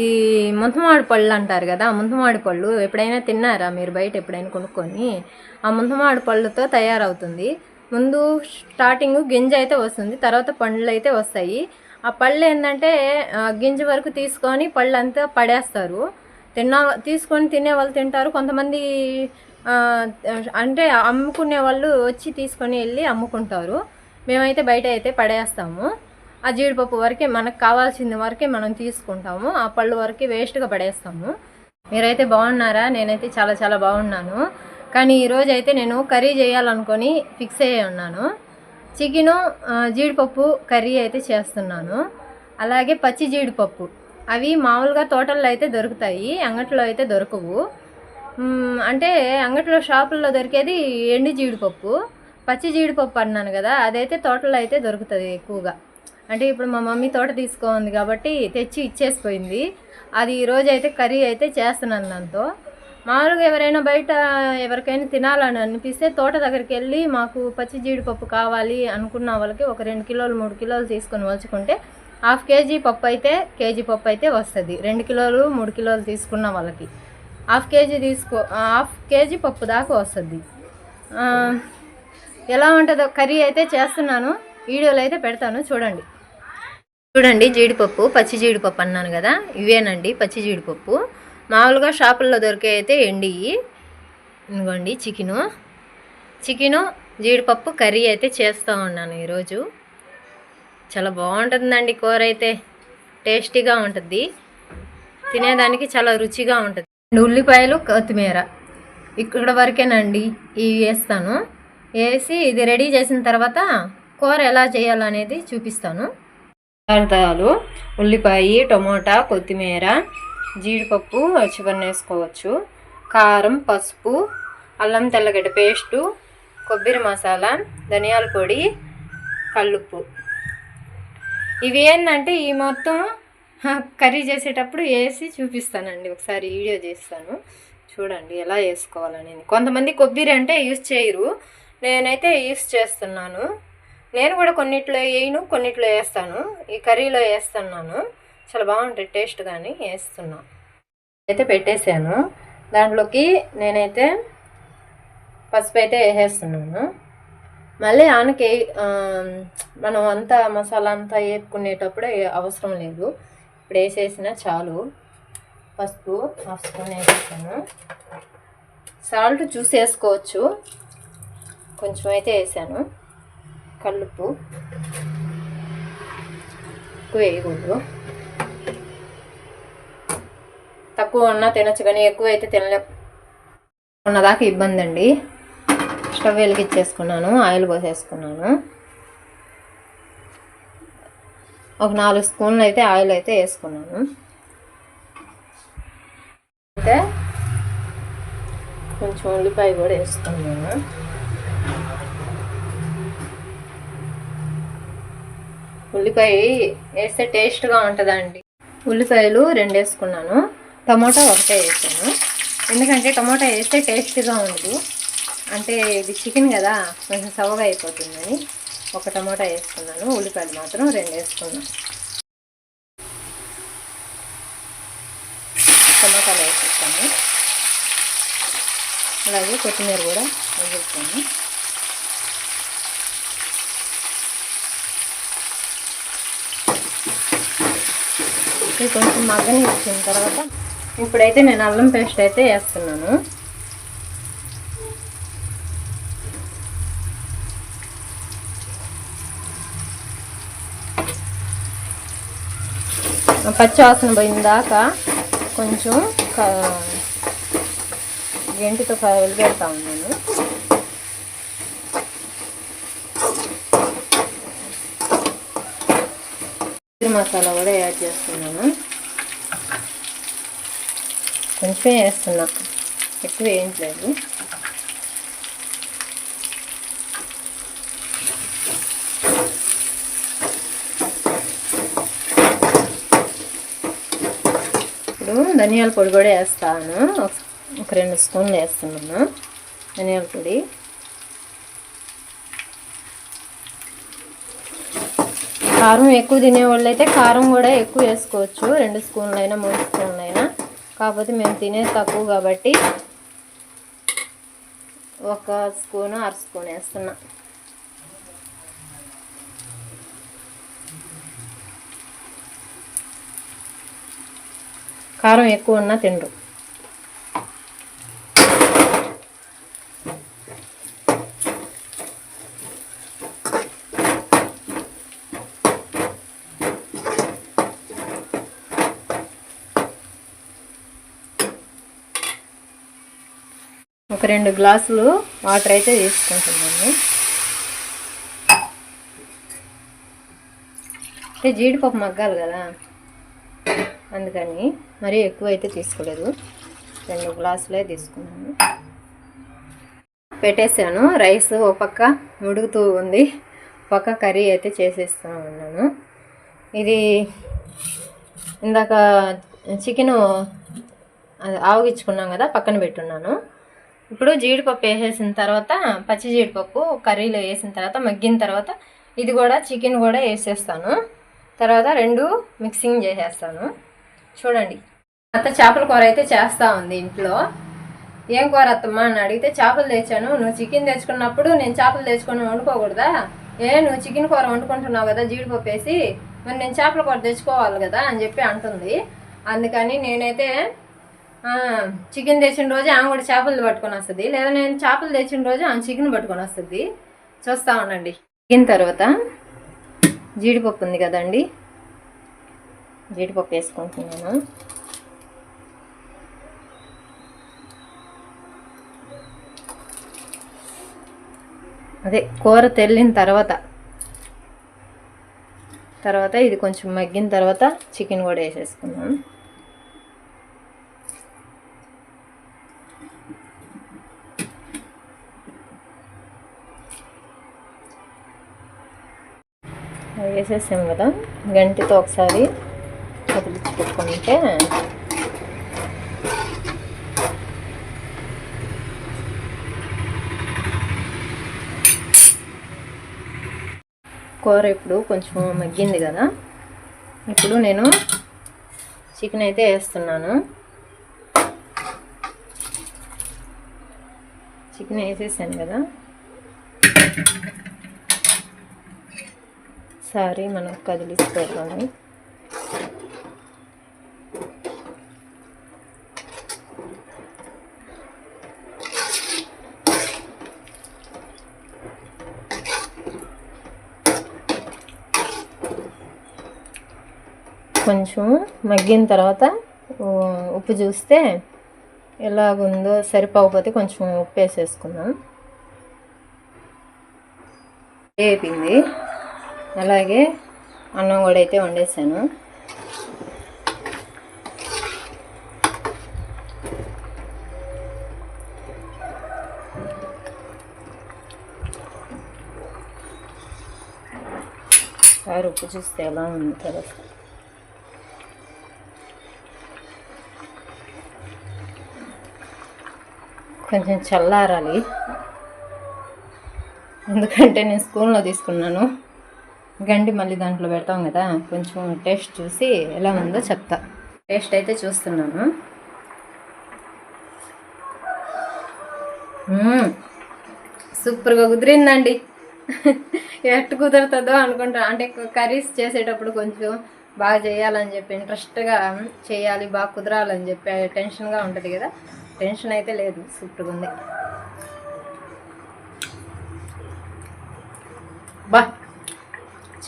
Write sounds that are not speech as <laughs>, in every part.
ఈ ముంతమాడి పళ్ళు అంటారు కదా ఆ ముంతమాడి పళ్ళు ఎప్పుడైనా తిన్నారా మీరు బయట ఎప్పుడైనా కొనుక్కొని? ఆ ముంతమాడి పళ్ళుతో తయారవుతుంది. ముందు స్టార్టింగ్ గింజ అయితే వస్తుంది తర్వాత పండ్లు అయితే వస్తాయి. ఆ పళ్ళు ఏంటంటే గింజ వరకు తీసుకొని పళ్ళు అంతా పడేస్తారు. తిన్న తీసుకొని తినే వాళ్ళు తింటారు. కొంతమంది అంటే అమ్ముకునే వాళ్ళు వచ్చి తీసుకొని వెళ్ళి అమ్ముకుంటారు. మేమైతే బయట అయితే పడేస్తాము. ఆ జీడిపప్పు వరకే మనకు కావాల్సింది వరకే మనం తీసుకుంటాము. ఆ పళ్ళు వరకే వేస్ట్గా పడేస్తాము. మీరైతే బాగున్నారా? నేనైతే చాలా చాలా బాగున్నాను. కానీ ఈరోజు అయితే నేను కర్రీ చేయాలనుకొని ఫిక్స్ అయ్యి ఉన్నాను. చికెను జీడిపప్పు కర్రీ అయితే చేస్తున్నాను. అలాగే పచ్చి జీడిపప్పు. అవి మామూలుగా తోటల్లో అయితే దొరుకుతాయి. అంగట్లో అయితే దొరకవు. అంటే అంగట్లో షాపుల్లో దొరికేది ఎండు జీడిపప్పు. పచ్చి జీడిపప్పు అన్నాను కదా అదైతే తోటలో అయితే దొరుకుతుంది ఎక్కువగా. అంటే ఇప్పుడు మా మమ్మీ తోట తీసుకోంది కాబట్టి తెచ్చి ఇచ్చేసిపోయింది. అది ఈరోజు అయితే కర్రీ అయితే చేస్తున్నాను దాంతో మామూలుగా ఎవరైనా బయట ఎవరికైనా తినాలని అనిపిస్తే తోట దగ్గరికి వెళ్ళి మాకు పచ్చి జీడిపప్పు కావాలి అనుకున్న వాళ్ళకి ఒక రెండు కిలోలు మూడు కిలోలు తీసుకొని వల్చుకుంటే హాఫ్ కేజీ పప్పు అయితే కేజీ పప్పు అయితే వస్తుంది. రెండు కిలోలు మూడు కిలోలు తీసుకున్న వాళ్ళకి. హాఫ్ కేజీ తీసుకో హాఫ్ కేజీ పప్పు దాకా వస్తుంది. ఎలా ఉంటుందో కర్రీ అయితే చేస్తున్నాను. వీడియోలు అయితే పెడతాను చూడండి. చూడండి జీడిపప్పు పచ్చి జీడిపప్పు అన్నాను కదా ఇవేనండి పచ్చి జీడిపప్పు. మామూలుగా షాపుల్లో దొరికే అయితే ఎండి ఇదిగోండి చికెను. చికెను జీడిపప్పు కర్రీ అయితే చేస్తూ ఉన్నాను ఈరోజు. చాలా బాగుంటుందండి కూర అయితే. టేస్టీగా ఉంటుంది. తినేదానికి చాలా రుచిగా ఉంటుంది. ఉల్లిపాయలు కొత్తిమీర. ఇక్కడ వరకేనండి ఇవి వేస్తాను. వేసి ఇది రెడీ చేసిన తర్వాత కూర ఎలా చేయాలనేది చూపిస్తాను. పదార్థాలు ఉల్లిపాయ టమోటా కొత్తిమీర జీడిపప్పు చివరిన వేసుకోవచ్చు. కారం పసుపు అల్లం తెల్లగడ్డ పేస్టు కొబ్బరి మసాలా ధనియాల పొడి కల్లుప్పు. ఇవి ఏంటంటే ఈ మొత్తం <laughs> కర్రీ చేసేటప్పుడు వేసి చూపిస్తానండి. ఒకసారి వీడియో చేస్తాను. చూడండి ఎలా వేసుకోవాలని కొంతమంది కొబ్బరి అంటే యూస్ చేయరు. నేనైతే యూస్ చేస్తున్నాను. నేను కూడా కొన్నిట్లో వేయను కొన్నిట్లో వేస్తాను. ఈ కర్రీలో వేస్తున్నాను. చాలా బాగుంటుంది టేస్ట్ కానీ వేస్తున్నా. అయితే పెట్టేశాను దాంట్లోకి నేనైతే పసుపు అయితే వేసేస్తున్నాను. మళ్ళీ ఆనకి మనం అంతా మసాలా అంతా వేపుకునేటప్పుడే అవసరం లేదు. ఇప్పుడు వేసేసిన చాలు. పసుపు హాఫ్ స్పూన్ వేసేసాను. సాల్ట్ చూసి వేసుకోవచ్చు కొంచెం అయితే వేసాను. కలుపు ఎక్కువ వేయకూడదు తక్కువ ఉన్నా తినచ్చు కానీ ఎక్కువ అయితే తినలే. ఉన్నదాకా ఇబ్బంది అండి స్టవ్ వెలిగించేసుకున్నాను ఆయిల్ పోసేసుకున్నాను. ఒక నాలుగు స్పూన్లు అయితే ఆయిల్ అయితే వేసుకున్నాను. అంటే కొంచెం ఉల్లిపాయ కూడా వేసుకున్నాను. ఉల్లిపాయ వేస్తే టేస్ట్గా ఉంటుందండి. ఉల్లిపాయలు రెండు వేసుకున్నాను. టమోటా ఒకటే వేసాను. ఎందుకంటే టమోటా వేస్తే టేస్ట్గా ఉండదు. అంటే ఇది చికెన్ కదా కొంచెం సవగా అయిపోతుందని ఒక టమోటా వేసుకున్నాను. ఉల్లిపాయలు మాత్రం రెండు వేసుకున్నాను. టమాటాలు వేసేస్తాను. అలాగే కొత్తిమీర కూడా వేసేస్తాను. ఇది కొంచెం మగ్గని ఇచ్చిన తర్వాత ఇప్పుడైతే నేను అల్లం పేస్ట్ అయితే వేస్తున్నాను. పచ్చి వాసన పోయిన దాకా కొంచెం క- గెంటితో వెలిపెడతా ఉన్నాను చికెన్ మసాలా కూడా యాడ్ చేస్తున్నాను. కొంచెం వేస్తున్నా. ఎక్కువ వేయట్లేదు ఇప్పుడు ధనియాల పొడి కూడా వేస్తాను. ఒక రెండు స్పూన్లు వేస్తున్నాను. ధనియాల పొడి. కారం ఎక్కువ తినేవాళ్ళు అయితే కారం కూడా ఎక్కువ వేసుకోవచ్చు. రెండు స్పూన్లు అయినా మూడు స్పూన్లు అయినా కాకపోతే మేము తినేది తక్కువ కాబట్టి ఒక స్పూన్ అర స్పూన్ వేస్తున్నా. కారం ఎక్కువ ఉన్నా తినరు. రెండు గ్లాసులు వాటర్ అయితే తీసుకుంటున్నాను. అంటే జీడిపప్పు మగ్గాలి కదా. అందుకని మరీ ఎక్కువ అయితే తీసుకోలేదు. రెండు గ్లాసులే తీసుకున్నాను. పెట్టేసాను రైస్ ఒక పక్క ఉడుకుతూ ఉంది. ఒక పక్క కర్రీ అయితే చేసేస్తూ ఉన్నాను. ఇది ఇందాక చికెను ఆవగించుకున్నాం కదా పక్కన పెట్టున్నాను. ఇప్పుడు జీడిపప్పు వేసేసిన తర్వాత పచ్చి జీడిపప్పు కర్రీలో వేసిన తర్వాత మగ్గిన తర్వాత ఇది కూడా చికెన్ కూడా వేసేస్తాను. తర్వాత రెండు మిక్సింగ్ చేసేస్తాను. చూడండి. అత్త చేపల కూర అయితే చేస్తూ ఉంది ఇంట్లో. ఏం కూర అత్తమ్మా? అని అడిగితే చేపలు తెచ్చాను. నువ్వు చికెన్ తెచ్చుకున్నప్పుడు నేను చేపలు తెచ్చుకొని వండుకోకూడదా? ఏ నువ్వు చికెన్ కూర వండుకుంటున్నావు కదా జీడిపప్పు వేసి మరి నేను చేపల కూర తెచ్చుకోవాలి కదా? అని చెప్పి అంటుంది. అందుకని నేనైతే చికెన్ తెచ్చిన రోజు ఆమె కూడా చేపలు పట్టుకొని వస్తుంది. లేదా నేను చేపలు తెచ్చిన రోజు ఆమె చికెన్ పట్టుకొని వస్తుంది. చూస్తా ఉండండి. చికెన్ తర్వాత జీడిపప్పు ఉంది కదండి. జీడిపప్పు వేసుకుంటున్నాను. అదే కూర తెల్లిన తర్వాత తర్వాత ఇది కొంచెం మగ్గిన తర్వాత చికెన్ కూడా వేసేసుకున్నాను అది వేసేసాం కదా. గంటితో ఒకసారి కదిలిచ్చి పెట్టుకుంటే. కూర ఇప్పుడు కొంచెం మగ్గింది కదా. ఇప్పుడు నేను చికెన్ అయితే వేస్తున్నాను. చికెన్ వేసేసాను కదా. సారీ మనం కదిలిసి కొంచెం మగ్గిన తర్వాత ఉప్పు చూస్తే ఎలాగుందో సరిపోకపోతే కొంచెం ఉప్పు వేసేసుకుందాం వేపింది అలాగే అన్నం కూడా అయితే వండేసాను. కారు ఉప్పు చూస్తే ఎలా ఉంది తర్వాత? కొంచెం చల్లారాలి. ఎందుకంటే నేను స్కూల్లో తీసుకున్నాను. గండి మళ్ళీ దాంట్లో పెడతాం కదా. కొంచెం టేస్ట్ చూసి ఎలా ఉందో చెప్తా. టేస్ట్ అయితే చూస్తున్నాను. సూపర్గా కుదిరిందండి. ఎట్టు కుదురుతుందో అనుకుంటా. అంటే కర్రీస్ చేసేటప్పుడు కొంచెం బాగా చేయాలని చెప్పి ఇంట్రెస్ట్గా చేయాలి బాగా కుదరాలని చెప్పి టెన్షన్గా ఉంటుంది కదా. టెన్షన్ అయితే లేదు. సూపర్గా ఉంది. బా.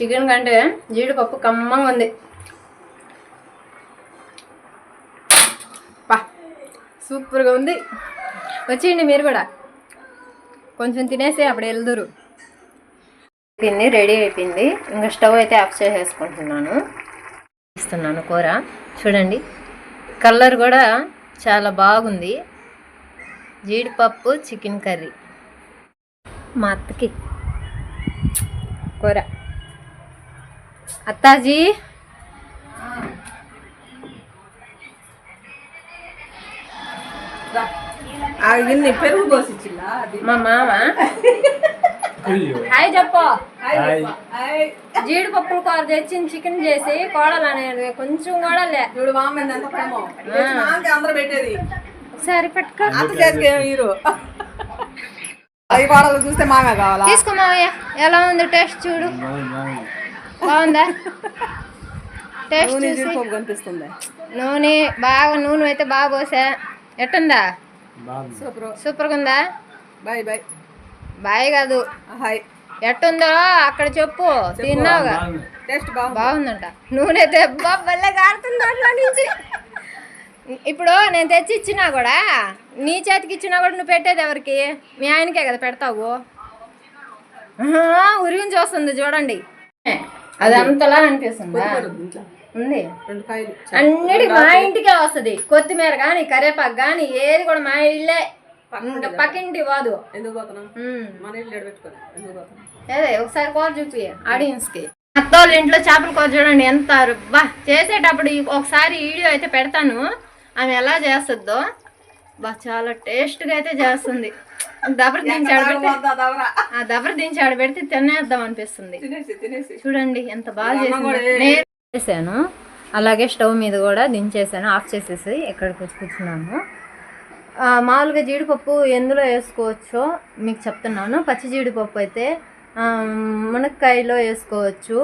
చికెన్ కంటే జీడిపప్పు కమ్మంగా ఉంది. పా సూపర్గా ఉంది. వచ్చేయండి మీరు కూడా. కొంచెం తినేసి అప్పుడు వెళ్దురు. అయిపోయింది రెడీ అయిపోయింది. ఇంకా స్టవ్ అయితే ఆఫ్ చేసేసుకుంటున్నాను. ఇస్తున్నాను కూర. చూడండి కలర్ కూడా చాలా బాగుంది. జీడిపప్పు చికెన్ కర్రీ. మా అత్తకి కూర. అత్తాజీ? పెరుగు మా మామ హాయ్ చెప్పు జీడిపప్పులు కూర తెచ్చి చికెన్ చేసి కోడలు అనేది కొంచెం కూడా లే చూడు అందరూ పెట్టేది. ఒకసారి పెట్టుకో. అవి పాడలు చూస్తే మామే కావాలా? తీసుకో మావయ్య. ఎలా ఉంది టేస్ట్ చూడు. బాగుందా? టేస్ట్ చూసి. కనిపిస్తుంది. నూనె బాగా నూనె అయితే బాగా పోసా. ఎట్టుందా? సూపర్. సూపర్గా ఉందా? Bye bye. బాయ్ కాదు. హాయ్. ఎట్టుందో అక్కడ చెప్పు. తిన్నావుగా? టేస్ట్ బాగుంది. బాగుందంట. నూనె దెబ్బ భలే కారుతుంది దాంట్లో నుంచి. ఇప్పుడు నేను తెచ్చి ఇచ్చినా కూడా నీ చేతికి ఇచ్చినా కూడా నువ్వు పెట్టేది ఎవరికి? మీ ఆయనకే కదా పెడతావు? ఆహా, ఉరిగిని చూస్తుంది చూడండి. అది అంతలా అనిపిస్తుందా? ఉంది. అన్నిటికి మా ఇంటికే వస్తుంది. కొత్తిమీర కానీ కరివేపాకు కానీ ఏది కూడా మా ఇల్లే. పక్కింటి పోతున్నాం అదే ఒకసారి కూర చూపి ఆడియన్స్కి అత్తోళ్ళ ఇంట్లో చేపల కూర చూడండి ఎంత బా చేసేటప్పుడు ఒకసారి వీడియో అయితే పెడతాను. ఆమె ఎలా చేస్తుందో. బా చాలా టేస్ట్గా అయితే చేస్తుంది. దబర దించి ఆడబెడితే దబర దించి ఆడబెడితే తినేద్దాం అనిపిస్తుంది. చూడండి ఎంత బాగా చేసింది. నేను చేశాను. అలాగే స్టవ్ మీద కూడా దించేసాను ఆఫ్ చేసేసి ఇక్కడికి వచ్చి కూర్చున్నాను. మామూలుగా జీడిపప్పు ఎందులో వేసుకోవచ్చో మీకు చెప్తున్నాను. పచ్చి జీడిపప్పు అయితే మునక్కాయలో వేసుకోవచ్చు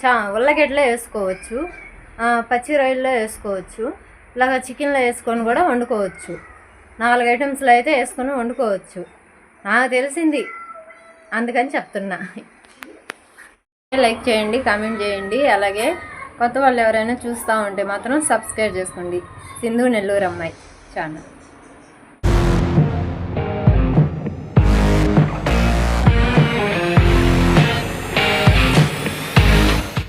చా ఉల్లగడ్డలో వేసుకోవచ్చు పచ్చి రొయ్యల్లో వేసుకోవచ్చు ఇలాగ చికెన్లో వేసుకొని కూడా వండుకోవచ్చు. నాలుగు ఐటమ్స్లో అయితే వేసుకొని వండుకోవచ్చు. నాకు తెలిసింది. అందుకని చెప్తున్నా. లైక్ చేయండి కామెంట్ చేయండి. అలాగే కొత్త వాళ్ళు ఎవరైనా చూస్తూ ఉంటే మాత్రం సబ్స్క్రైబ్ చేసుకోండి. సింధు నెల్లూరు అమ్మాయి ఛానల్.